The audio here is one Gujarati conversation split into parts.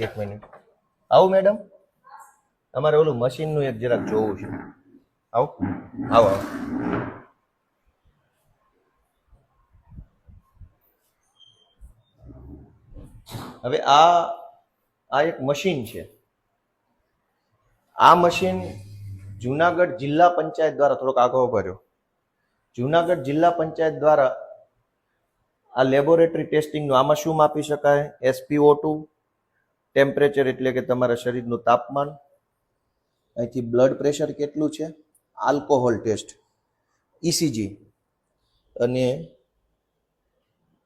એક મિનિટ આવું મેડમ તમારે ઓલું મશીનનું એક જરાક જોવું છે. આવો. આવો આવો. હવે આ આ એક મશીન છે. આ મશીન જુનાગઢ જિલ્લા પંચાયત દ્વારા થોડોક આગળ કર્યો. જુનાગઢ જિલ્લા પંચાયત દ્વારા આ લેબોરેટરી ટેસ્ટિંગનું આમાં શું માપી શકાય? એસપીઓ ટુ ટેમ્પરેચર એટલે કે તમારા શરીરનું તાપમાન, અહીંથી બ્લડ પ્રેશર કેટલું છે? આલ્કોહોલ ટેસ્ટ ઇસીજી અને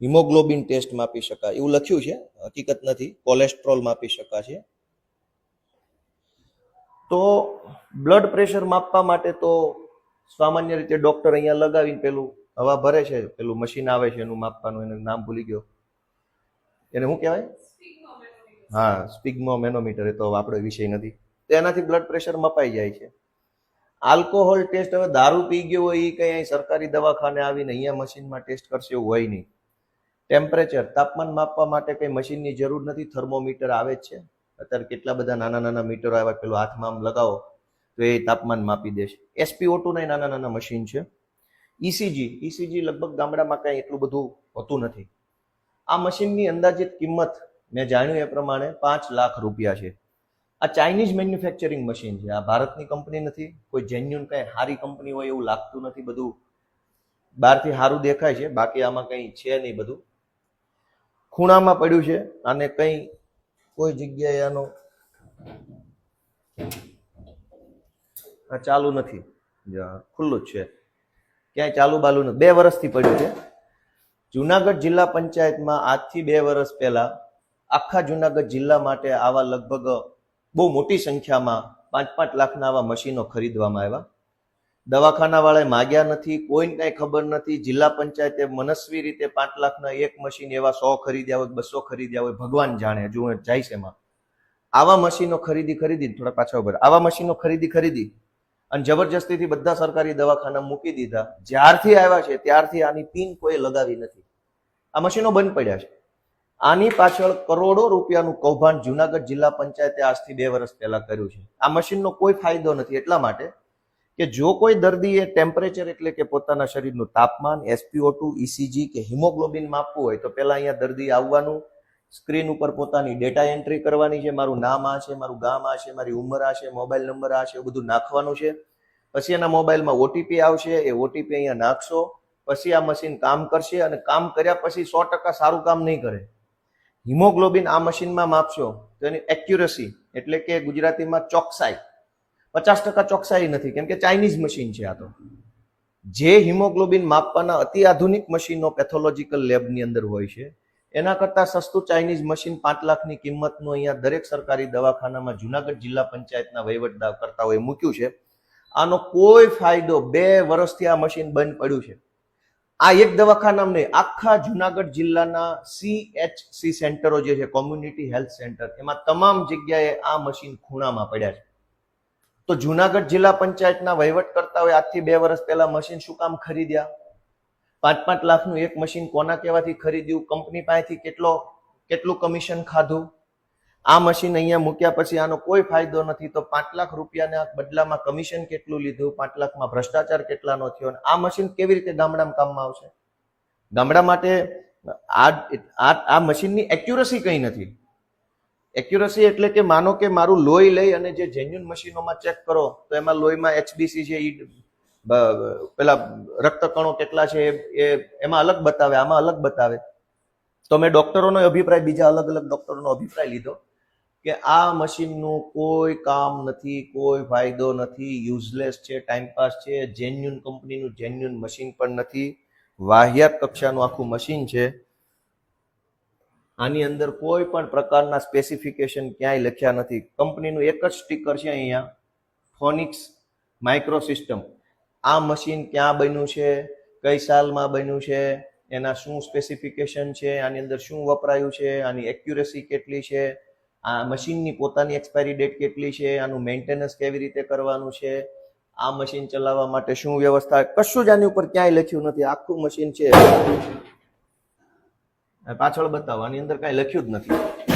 હિમોગ્લોબિન ટેસ્ટ માપી શકાય. એવું લખ્યું છે, હકીકત નથી, કોલેસ્ટ્રોલ માપી શકાશે. તો બ્લડ પ્રેશર માપવા માટે તો સામાન્ય રીતે ડોક્ટર અહીંયા લગાવીને પેલું હવા ભરે છે, પેલું મશીન આવે છે એનું માપવાનું, એનું નામ ભૂલી ગયો. એને શું કહેવાય? હા સ્પિગ્મો મેનોમીટર એ તો આપણો વિષય નથી. તો એનાથી બ્લડ પ્રેશર મપાઈ જાય છે. આલ્કોહોલ ટેસ્ટ હવે દારૂ પી ગયો હોય એ કંઈ અહીં સરકારી દવાખાને આવીને અહીંયા મશીનમાં ટેસ્ટ કરશે એવું હોય નહીં. ટેમ્પરેચર, તાપમાન માપવા માટે કંઈ મશીનની જરૂર નથી, થર્મોમીટર આવે જ છે. અત્યારે કેટલા બધા નાના નાના મીટરો આવ્યા પેલું હાથમાં આમ લગાવો, તો એ તાપમાન માપી દેશે. એસપીઓ ઓટુના ના નાના નાના મશીન છે. ઇસીજી ઇસીજી લગભગ ગામડામાં કાંઈ એટલું બધું હોતું નથી. આ મશીનની અંદાજિત કિંમત મેં જાણ્યું એ પ્રમાણે પાંચ લાખ રૂપિયા છે. આ ચાઇનીઝ મેન્યુફેક્ચરિંગ મશીન છે. આ ભારતની કંપની નથી. કોઈ જેન્યુન કંઈ સારી કંપની હોય એવું લાગતું નથી બધું. બહારથી સારું દેખાય છે. બાકી આમાં કંઈ છે નહીં બધું. ખૂણામાં પડ્યું છે. અને કંઈ કોઈ જગ્યાએ આનો આ ચાલુ નથી. ખુલ્લું જ છે. ક્યાંય ચાલુ બાલુ નથી. બે વર્ષથી પડ્યું છે. જુનાગઢ જિલ્લા પંચાયતમાં આજથી બે વર્ષ પહેલા આખા જુનાગઢ જિલ્લા માટે આવા લગભગ બહુ મોટી સંખ્યામાં પાંચ પાંચ લાખના આવા મશીનો ખરીદવામાં આવ્યા. દવાખાનાવાળાએ માગ્યા નથી, કોઈને કાંઈ ખબર નથી, જિલ્લા પંચાયતે મનસ્વી રીતે પાંચ લાખના એક મશીન એવા સો ખરીદ્યા હોય, બસો ખરીદ્યા હોય, ભગવાન જાણે, હજુ જાય છે એમાં. આવા મશીનો ખરીદી ખરીદી, થોડા પાછા ઉભર આવા મશીનો ખરીદી ખરીદી અને જબરજસ્તીથી બધા સરકારી દવાખાના મૂકી દીધા. જ્યારથી આવ્યા છે, ત્યારથી આની પિન કોઈ લગાવી નથી. આ મશીનો બંધ પડ્યા છે. આની પાછળ કરોડો રૂપિયાનું કૌભાંડ જુનાગઢ જિલ્લા પંચાયતે આજથી બે વર્ષ પહેલા કર્યું છે. આ મશીનનો કોઈ ફાયદો નથી એટલા માટે કે જો કોઈ દર્દીએ ટેમ્પરેચર એટલે કે પોતાના શરીરનું તાપમાન એસપીઓ ટુ ઇસીજી કે હિમોગ્લોબિન માપવું હોય તો પહેલાં અહીંયા દર્દી આવવાનું, સ્ક્રીન ઉપર પોતાની ડેટા એન્ટ્રી કરવાની છે, મારું નામ આ છે, મારું ગામ આ છે, મારી ઉંમર આ છે મોબાઈલ નંબર આ છે, એવું બધું નાખવાનું છે. પછી એના મોબાઈલમાં ઓટીપી આવશે, એ ઓટીપી અહીંયા નાખશો, પછી આ મશીન કામ કરશે અને કામ કર્યા પછી સો ટકા સારું કામ નહીં કરે. હિમોગ્લોબિન આ મશીનમાં માપશો તો એની એક્યુરસી એટલે કે ગુજરાતીમાં ચોકસાઈ. પચાસ ટકા ચોકસાઈ નથી, કેમ કે ચાઇનીઝ મશીન છે આ તો. જે હિમોગ્લોબિન માપવાના અતિ આધુનિક મશીનો પેથોલોજીકલ લેબની અંદર હોય છે, એના કરતાં સસ્તું ચાઇનીઝ મશીન પાંચ લાખની કિંમતનું અહીંયા દરેક સરકારી દવાખાનામાં જુનાગઢ જિલ્લા પંચાયતના વહીવટદાર હોય મૂક્યું છે. આનો કોઈ ફાયદો બે વર્ષથી આ મશીન બંધ પડ્યું છે. આ એક દવાખાનામાં નહીં, આખા જુનાગઢ જિલ્લાના સીએચસી સેન્ટરો જે છે કોમ્યુનિટી હેલ્થ સેન્ટર એમાં તમામ જગ્યાએ આ મશીન ખૂણામાં પડ્યા છે. તો જુનાગઢ જિલ્લા પંચાયતના વહીવટકર્તાઓએ આજથી બે વર્ષ પહેલા મશીન શું કામ ખરીદ્યા? પાંચ પાંચ લાખનું એક મશીન કોના કહેવાથી ખરીદ્યું? કંપની પાસેથી કેટલો, કેટલું કમિશન ખાધું? આ મશીન અહીંયા મૂક્યા પછી આનો કોઈ ફાયદો નથી. તો પાંચ લાખ રૂપિયાના બદલામાં કમિશન કેટલું લીધું? પાંચ લાખમાં ભ્રષ્ટાચાર કેટલાનો થયો? અને આ મશીન કેવી રીતે ગામડામાં કામમાં આવશે? ગામડા માટે આ આ મશીનની એક્યુરસી કંઈ નથી. એક્યુરસી એટલે કે માનો કે મારું લોહી લઈ અને જે જેન્યુન મશીનોમાં ચેક કરો, તો એમાં લોહીમાં એચબીસી છે ઈ પેલા રક્તકણો કેટલા છે એ એમાં અલગ બતાવે, આમાં અલગ બતાવે. તો મેં ડોક્ટરોનો અભિપ્રાય, બીજા અલગ અલગ ડોક્ટરોનો અભિપ્રાય લીધો. કે આ મશીનનું કોઈ કામ નથી, કોઈ ફાયદો નથી યુઝલેસ છે ટાઈમપાસ છે જેન્યુન કંપનીનું જેન્યુન મશીન પણ નથી. વાહિયાત કક્ષાનું આખું મશીન છે. આની અંદર કોઈ પણ પ્રકારના સ્પેસિફિકેશન ક્યાંય લખ્યા નથી. કંપનીનું એક જ સ્ટીકર છે અહીંયા ફોનિક્સ માઇક્રો સિસ્ટમ આ મશીન ક્યાં બન્યું છે, કઈ સાલમાં બન્યું છે, એના શું સ્પેસિફિકેશન છે, આની અંદર શું વપરાયું છે, આની એક્યુરેસી કેટલી છે આ મશીનની પોતાની એક્સપાયરી ડેટ કેટલી છે, આનું મેન્ટેનન્સ કેવી રીતે કરવાનું છે, આ મશીન ચલાવવા માટે શું વ્યવસ્થા, કશું જ આની ઉપર ક્યાંય લખ્યું નથી. આખું મશીન છે. પાછળ બતાવો, આની અંદર કાંઈ લખ્યું જ નથી.